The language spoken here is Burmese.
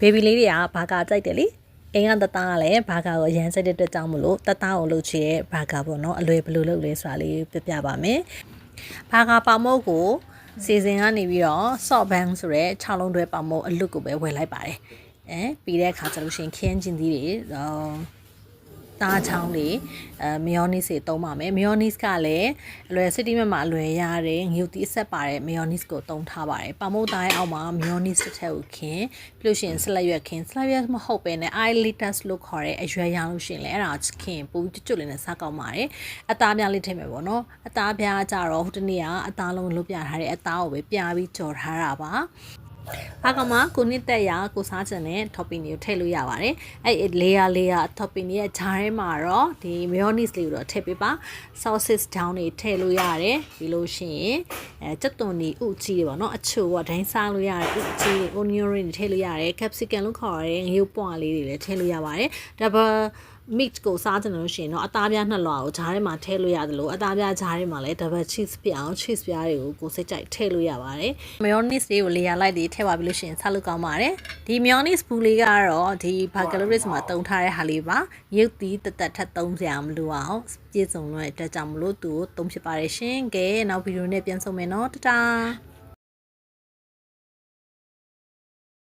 ဘေဘီလေးတွေကဘာကာကြိုက်တယ်လေအိမ်ကတသားကလည်းဘာကာကိုအရန်စိတ်တဲ့အတွက်ကြောင့်မလို့တသားကိုလှုပ်ချရဲ့ဘာကာပေါ့နော်အလွယ်ဘယ်လိုလုပ်လဲဆိုတာလေးပြပြပါမယ်ဘာကာပေါမုတ်ကိုစီစဉ်ကနေပြီးတော့ soft bang ဆိုတဲ့6လုံးတွဲပေါမုတ်အလွတ်ကိုပဲဝယ်လိုက်ပါတယ်အဲပြီးတဲ့အခါကျလို့ရှိရင်ခင်းချင်းသီးတွေဟော သားချောင်းလေးအဲမယောနီစ်တွေသုံးပါမယ်မယောနီစ်ကလည်းအလွယ်စစ်တီမက်မှာအလွယ်ရတယ်ငြုတ်တီးအဆက်ပါတဲ့မယောနီစ်ကိုသုံးထားပါတယ်ပမုတ်သားရဲ့အောက်မှာမယောနီစ်တစ်ထက်ကိုခင်းပြီးလို့ရှိရင်ဆလတ်ရွက်ခင်းဆလတ်ရွက်မဟုတ်ပဲနဲ့ eyelids လို့ခေါ်တဲ့အရွယ်ရောင်လို့ရှိရင်လည်းအဲ့ဒါခင်းပူကျွတ်ကျွတ်လေးနဲ့စားကောင်းပါတယ်အသားပြားလေးထည့်မယ်ပေါ့နော်အသားပြားကြတော့ဟိုတနေ့ကအသားလုံးလွတ်ပြထားတဲ့အသားကိုပဲပြားပြီးကြော်ထားတာပါ ဘာကမှကိုနှစ်တက်ရကိုစားချင်တဲ့ topping တွေကိုထည့်လို့ရပါတယ်။အဲ့ layer layer topping တွေရဲ့ဂျားထဲမှာတော့ဒီ mayonnaise လေးကိုတော့ထည့်ပေးပါ sausage down တွေထည့်လို့ရတယ်ပြီးလို့ရှိရင်အဲကြက်သွန်ဒီဥကြီးတွေပေါ့နော်အချို့ကဒိုင်းစားလို့ရတယ်ဥကြီး onion တွေထည့်လို့ရတယ် capsicum လို့ခေါ်ရတဲ့ငရုတ်ပွားလေးတွေလည်းထည့်လို့ရပါတယ် double mix ကိုစားကြတယ်လို့ရှိရင်တော့အသားပြားနှစ်လွှာကိုဂျားထဲမှာထည့်လို့ရတယ်လို့အသားပြားဂျားထဲမှာလည်း double cheese ပြအောင် cheese ပြားတွေကိုကိုစိတ်ကြိုက်ထည့်လို့ရပါတယ် mayonnaise လေးကို layer လိုက်ပြီးထည့်ပါပြီးလို့ရှိရင်စားလို့ကောင်းပါတယ်ဒီ mayonnaise ဘူးလေးကတော့ဒီ burgers မှာတုံထားတဲ့ဟာလေးပါရုပ်သီးတသက်ထက်သုံးစရာမလိုအောင်ပြည့်စုံလို့အတွက်ကြောင့်မလို့သူကိုသုံးဖြစ်ပါတယ်ရှင်ကဲနောက်ဗီဒီယိုနဲ့ပြန်ဆုံမယ်နော်တတား